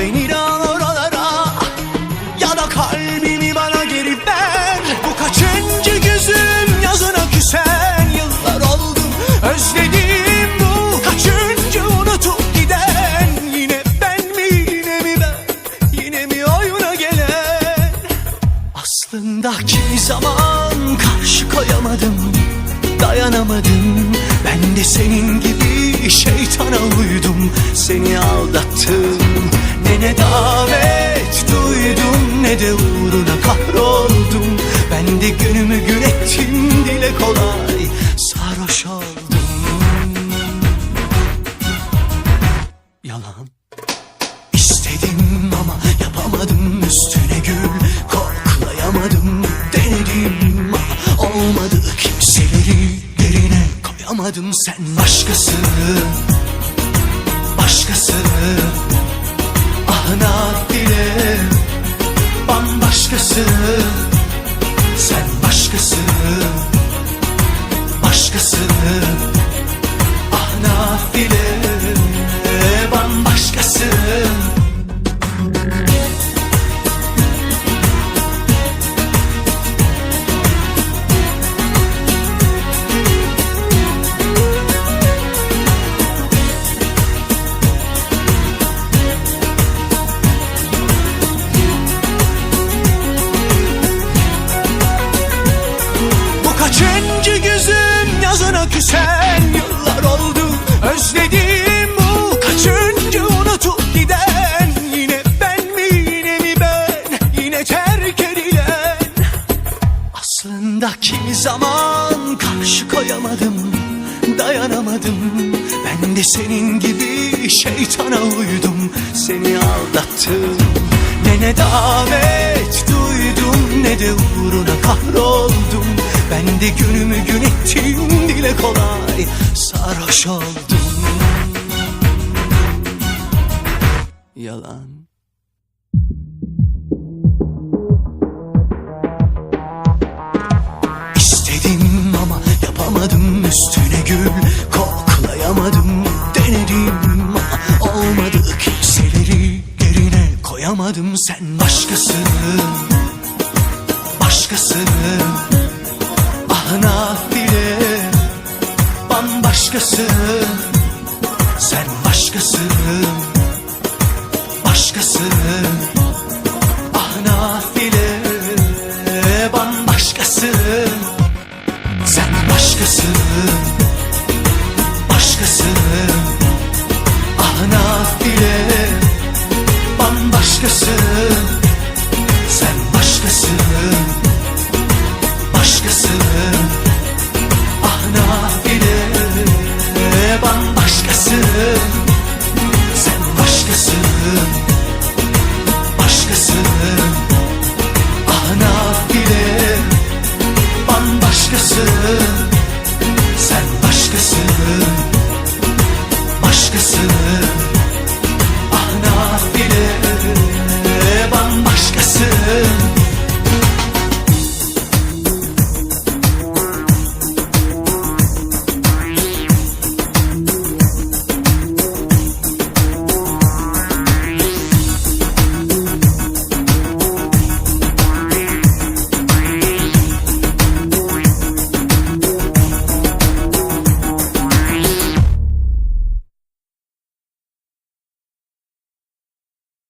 yeter Ya ben inan oralara. Ya da kalbimi bana geri ver. Bu kaçıncı gözüm yazına küsen Yıllar oldu. Özledim bu Kaçıncı unutup giden. Yine ben mi yine mi ben? Yine mi oyuna gelen? Aslında kimi zaman karşı koyamadım Dayanamadım. Ben de senin Ne de uğruna kahroldum. Ben de günümü gün ettim Dile kolay sarhoş oldum. Yalan. İstedim ama yapamadım üstüne gül Koklayamadım denedim ama olmadı. Kimseleri yerine koyamadım sen başkası Sen başkası Başkası karşı koyamadım Dayanamadım. Ben de senin gibi şeytana uydum. Seni aldattım Ne ne davet duydum Ne de uğruna kahroldum. Ben de günümü gün ettim Dile kolay sarhoş oldum. Yalan koyamadım sen başkası Başkası ah nafile bambaşkası Sen başkası Başkası yaşasın.